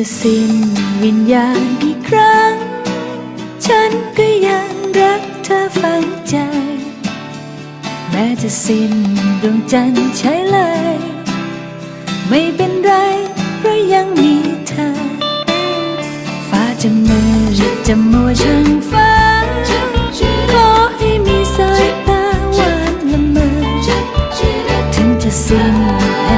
จะสิ้นวิญญาณกี่ครั้ง ฉันก็ยังรักเธอฝังใจ แม้จะสิ้นดวงจันทร์ใช้เลย ไม่เป็นไรเพราะยังมีเธอ ฟ้าจะมืดจะมัวช่างฟ้า ขอให้มีสายตาหวานละเมอถึงจะสิ้นแผ่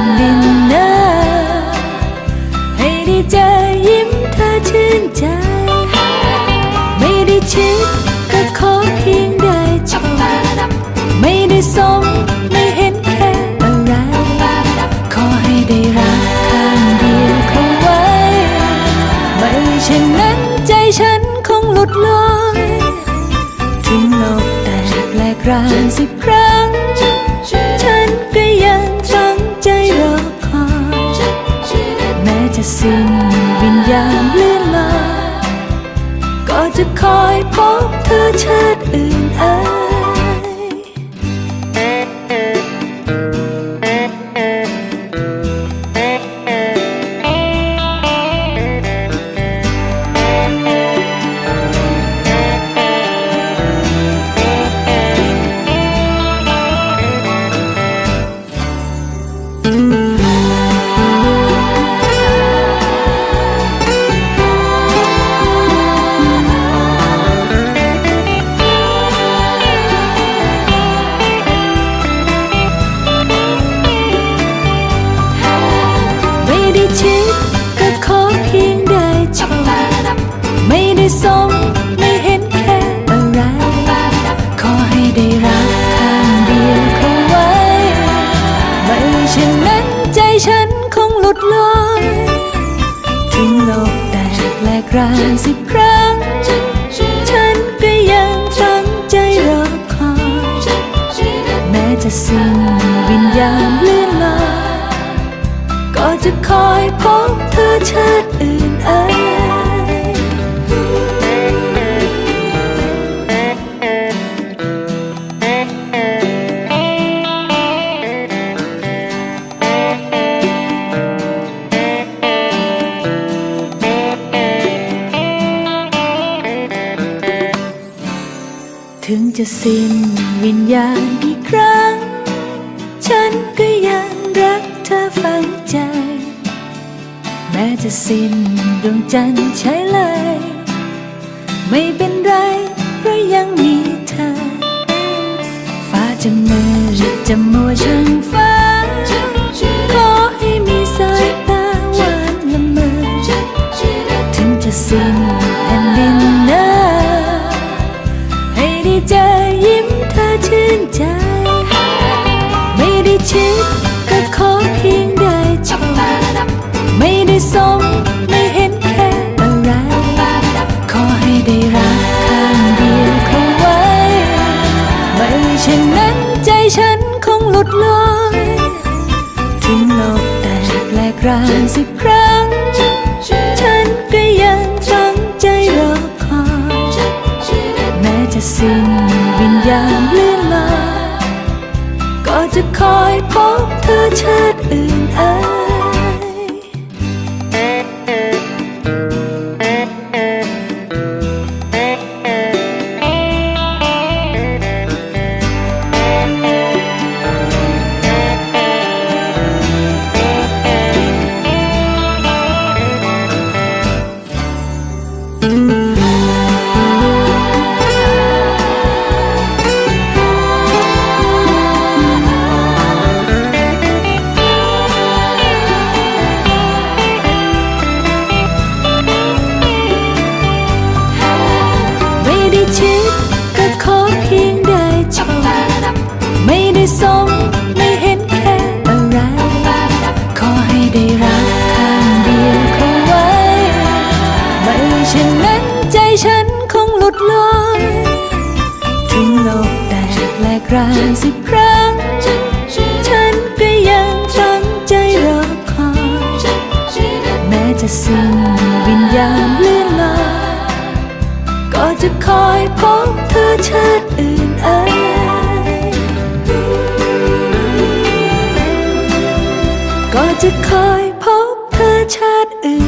นดินเน ฉันคงหลุดลอยถึงโลกแตกแหลกรานสิบครั้ง ฉันก็ยังฟังใจรอคอยแม้จะสิ้นวิญญาณเลื่อนลอยก็จะคอยพบเธอชาติอื่นเอ่ย โลกแตกแหลกรานสิบครั้ง ฉันก็ยังฟังใจรอคอยแม้จะสิ้นวิญญาณเลื่อนลอยก็จะคอยพบเธอชาติอื่นเอ่ย ถึงจะสิ้นวิญญาณกี่ครั้ง ฉันก็ยังรักเธอฝังใจ แม้จะสิ้นดวงจันทร์ใช้เลย ไม่เป็นไรเพราะยังมีเธอ ฟ้าจะมืดจะมัวช่างฟ้า ดลอยถึงโลกแต่แหลกรานสิบครั้ง ฉันก็ยังฟังใจรอคอยแม้จะสิ้นวิญญาณเลื่อนลอยก็จะคอยพบเธอชาติอื่ ชิดก็ขอเพียงได้ชม ไม่ได้สมไม่เห็นแค่อะไร ขอให้ได้รักข้างเดียวเข้าไว้ ไม่เช่นนั้นใจฉันคงหลุดลอยถึงโลกแตกแหลกรานสิบครั้ง จะคอยพบเธอชาติอื่นเอ่ยก็จะคอยพบเธอชาติอื่น